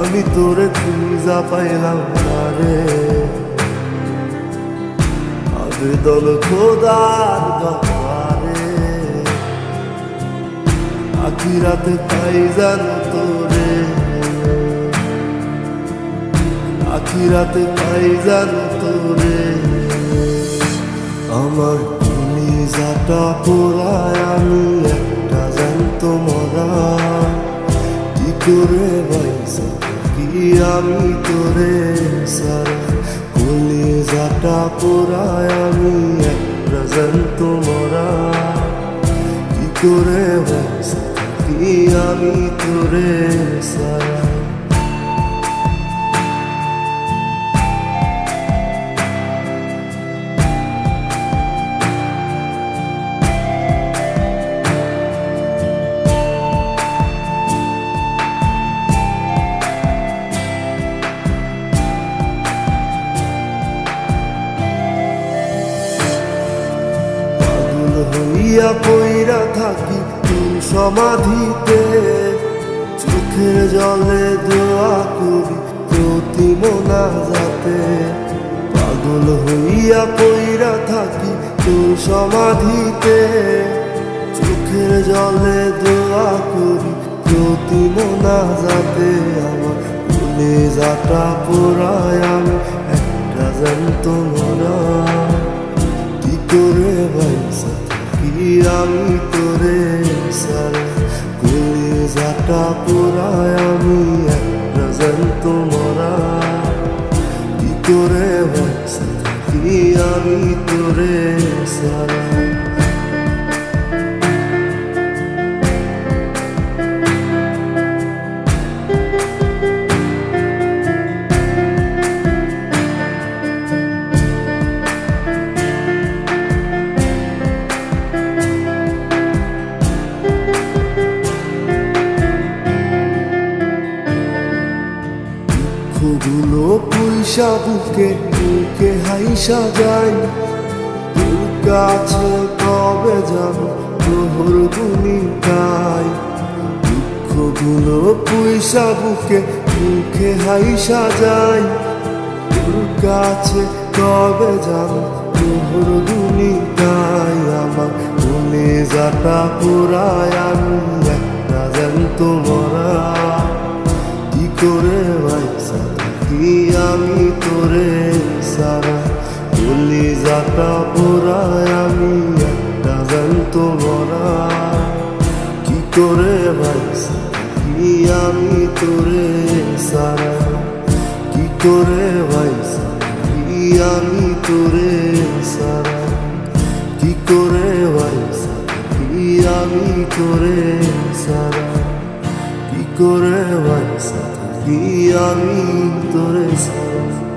আমি তোরে খুঁজা পাইলাম রে আবেদন খোদার দরবারে। আখিরাতে পাই জানো তোরে। আখিরাতে পাই জানো তোরে। আমার তুমি যাটা পোড়ায়, আমি একটা জানতো মরা। কি করে বাইসা কি আমি তোরে সারা যাটা পোড়ায় আমি এক জানতো মরা? কি করে কি আমি তোরে সারা হইয়া পইরা থাকি তুই সমাধিতে। চোখের জলে দোয়া করি প্রতি মোনা যাতে পাগল হইয়া পইরা থাকি তুই সমাধিতে। চোখের জলে দোয়া করি প্রতি মোনা যাতে আমার ভুলে যাটা পোড়ায় আমি একটা জানত আমি তোরে সারা। পয়সা বুকে বুকে হাইসা তোর কাছে কবে যাব তোর ভূমিকায় দুঃখগুলো পয়সা বুকে বুকে হাইসা তোর কাছে কবে যাব তোর ভূমিকায় আমার মনে যাটা পুরায় আমি একটা জানত মরা। কি করে মরা কি করে কি আমি তোরে সারা? কি করে কি আমি তোরে সারা? কি করে কি আমি তোরে সারা? কি করে কি আমি তোরে সারা?